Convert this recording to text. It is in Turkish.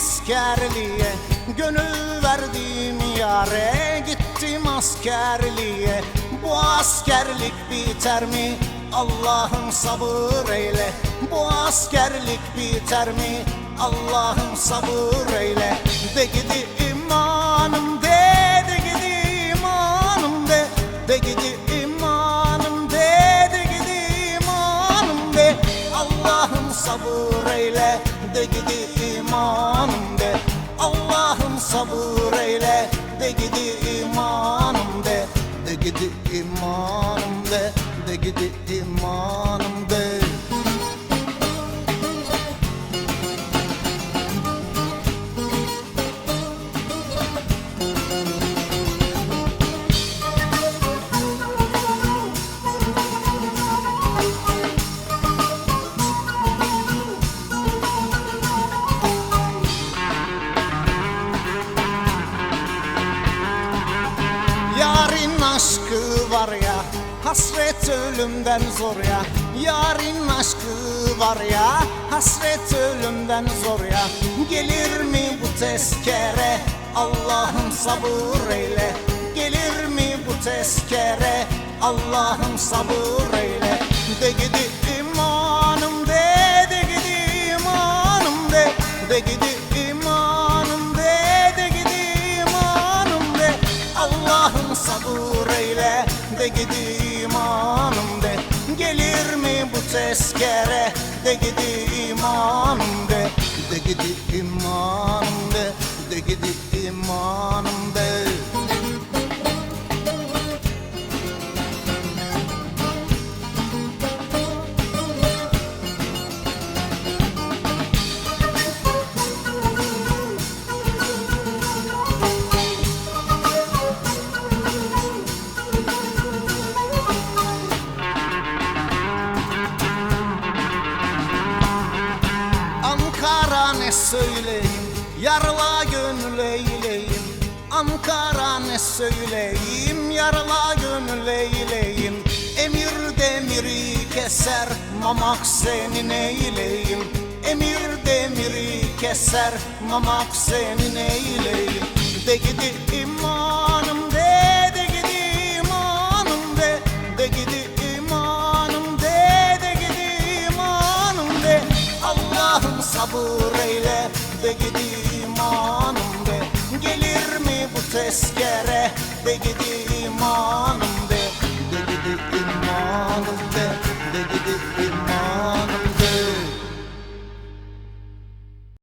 askerliğe Gönül verdim yare gittim askerliğe. Bu askerlik biter mi? Allah'ım sabır eyle. Bu askerlik biter mi? Allah'ım sabır eyle. De gidi imanım de De gidi imanım de. De gidi imanım de De gidi imanım de. Allah'ım sabır eyle De gidi imanım de. Allah'ım sabır eyle De gidi imanım de. De gidi imanım de De gidi Hasret ölümden zor ya. Yarın aşkı var ya. Hasret ölümden zor ya. Gelir mi bu tezkere? Allah'ım sabır eyle. Gelir mi bu tezkere? Allah'ım sabır eyle. De gidi imanım de De gidi imanım de. De gidi imanım de De gidi imanım de. Allah'ım sabır eyle. De gidi bu tezkere de gidi imanım de De gidi imanım de De gidi imanım de ne söyleyeyim? Yarla gönül eyleyim. Ankara ne söyleyeyim? Yarla gönül eyleyim. Emir demiri keser Mamak senin eyleyim. Emir demiri keser Mamak senin eyleyim. De gidi imanım de gidim anım de. Gelir mi bu tezkere de gidim anım de. De gidim anım de.